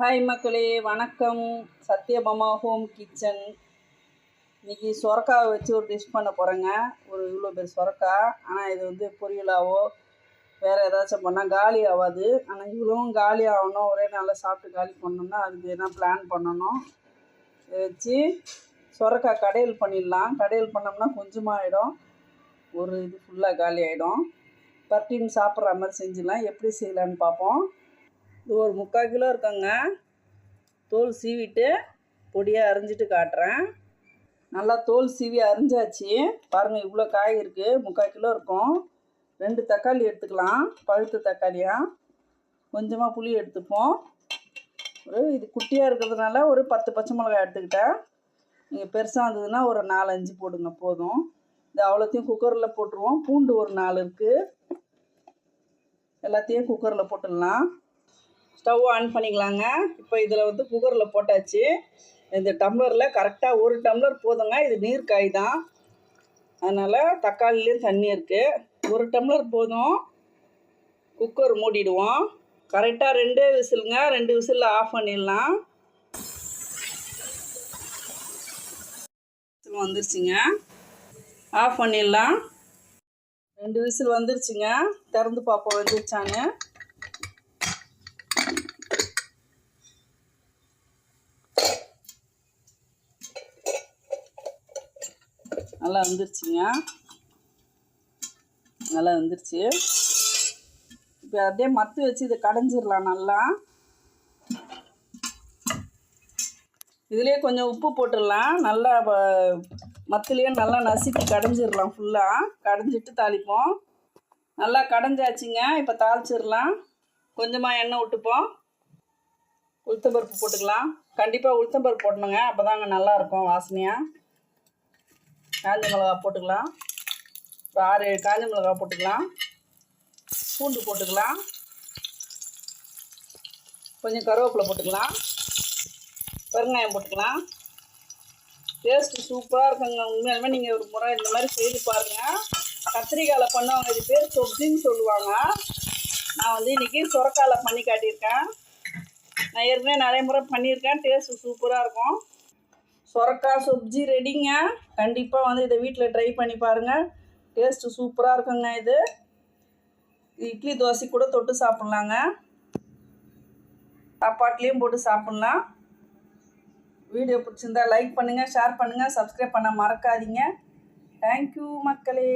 Hi மக்களே. வணக்கம். Sathyabama home kitchen. இன்னைக்கு சொரக்காவை வச்சு ஒரு டிஷ் பண்ண போகிறேங்க ஒரு இவ்வளோ பேர் சொரக்கா. ஆனால் இது வந்து பொரியலாவோ வேறு ஏதாச்சும் பண்ணால் காலி ஆகாது ஆனால் இவ்வளோவும் காலி ஆகணும். ஒரே நாளில் சாப்பிட்டு காலி பண்ணணும்னா அதுக்கு என்ன பிளான் பண்ணணும்? இதை வச்சு சொரக்காய் கடையில் பண்ணிடலாம். கடையில் பண்ணோம்னா கொஞ்சமாக ஆகிடும் ஒரு இது ஃபுல்லாக காலி ஆகிடும் பர்டின் சாப்பிட்ற மாதிரி செஞ்சிடலாம். எப்படி செய்யலான்னு பார்ப்போம். இது ஒரு முக்கால் கிலோ இருக்குங்க. தோல் சீவிட்டு பொடியாக அரிஞ்சிட்டு காட்டுறேன். நல்லா தோல் சீவி அரிஞ்சாச்சு. பாருங்கள் இவ்வளோ காய் இருக்குது முக்கால் கிலோ இருக்கும். ரெண்டு தக்காளி எடுத்துக்கலாம். பழுத்த தக்காளியாக கொஞ்சமாக புளி எடுத்துப்போம். ஒரு இது குட்டியாக இருக்கிறதுனால ஒரு பத்து பச்சை மிளகாய் எடுத்துக்கிட்டேன். நீங்கள் பெருசாக இருந்ததுன்னா ஒரு நாலு அஞ்சு போடுங்க போதும். இது அவ்வளோத்தையும் குக்கரில் போட்டுருவோம். பூண்டு ஒரு நாலு இருக்குது எல்லாத்தையும் குக்கரில் போட்டுடலாம். ஸ்டவ் ஆன் பண்ணிக்கலாங்க. இப்போ இதில் வந்து குக்கரில் போட்டாச்சு. இந்த டம்ளரில் கரெக்டாக ஒரு டம்ளர் போதுங்க. இது நீர் காய் தான். அதனால் தக்காளிலையும் தண்ணி இருக்குது ஒரு டம்ளர் போதும். குக்கர் மூடிடுவோம். கரெக்டாக ரெண்டே விசிலுங்க. ரெண்டு விசிலில் ஆஃப் பண்ணிடலாம். விசில் வந்துருச்சுங்க. ஆஃப் பண்ணிடலாம். ரெண்டு விசில் வந்துருச்சுங்க. திறந்து பார்ப்போம் வந்துருச்சான்னு நல்லா வந்துருச்சுங்க. நல்லா வந்துருச்சு. இப்போ அப்படியே மத்து வச்சு இதை கடைஞ்சிடலாம் நல்லா. இதுலேயே கொஞ்சம் உப்பு போட்டுடலாம். நல்லா மத்துலேயே நல்லா நசுக்கி கடைஞ்சிடலாம் ஃபுல்லாக கடைஞ்சிட்டு தாளிப்போம். நல்லா கடைஞ்சாச்சுங்க. இப்போ தாளிச்சிடலாம். கொஞ்சமாக எண்ணெய் விட்டுப்போம். உளுத்தம்பருப்பு போட்டுக்கலாம். கண்டிப்பாக உளுத்தம்பருப்பு போடணுங்க. அப்போ தாங்க நல்லாயிருக்கும் வாசனையாக காஞ்ச மிளகா போட்டுக்கலாம். ஒரு ஆறு ஏழு காஞ்ச மிளகா போட்டுக்கலாம். பூண்டு போட்டுக்கலாம். கொஞ்சம் கருவேப்பிலை போட்டுக்கலாம். பெருங்காயம் போட்டுக்கலாம். டேஸ்ட்டு சூப்பராக இருக்குங்க. உண்மையாலுமே நீங்கள் ஒரு முறை இந்த மாதிரி செய்து பாருங்கள் கத்திரிக்காயில் பண்ணுவாங்க இது பேர் சொப்ஜின்னு சொல்லுவாங்க. நான் வந்து இன்றைக்கி சுரக்காயில் பண்ணி காட்டியிருக்கேன். நான் ஏற்கனவே நிறைய முறை பண்ணியிருக்கேன். டேஸ்ட்டு சூப்பராக இருக்கும். சொரக்காய் சப்ஜி ரெடிங்க கண்டிப்பாக வந்து இதை வீட்டில் ட்ரை பண்ணி பாருங்கள் டேஸ்ட்டு சூப்பராக இருக்குங்க இது. இட்லி தோசை கூட தொட்டு சாப்பிட்லாங்க. சாப்பாட்லேயும் போட்டு சாப்பிட்லாம். வீடியோ பிடிச்சிருந்தா லைக் பண்ணுங்கள் ஷேர் பண்ணுங்கள் சப்ஸ்கிரைப் பண்ண மறக்காதீங்க. தேங்க்யூ மக்களே.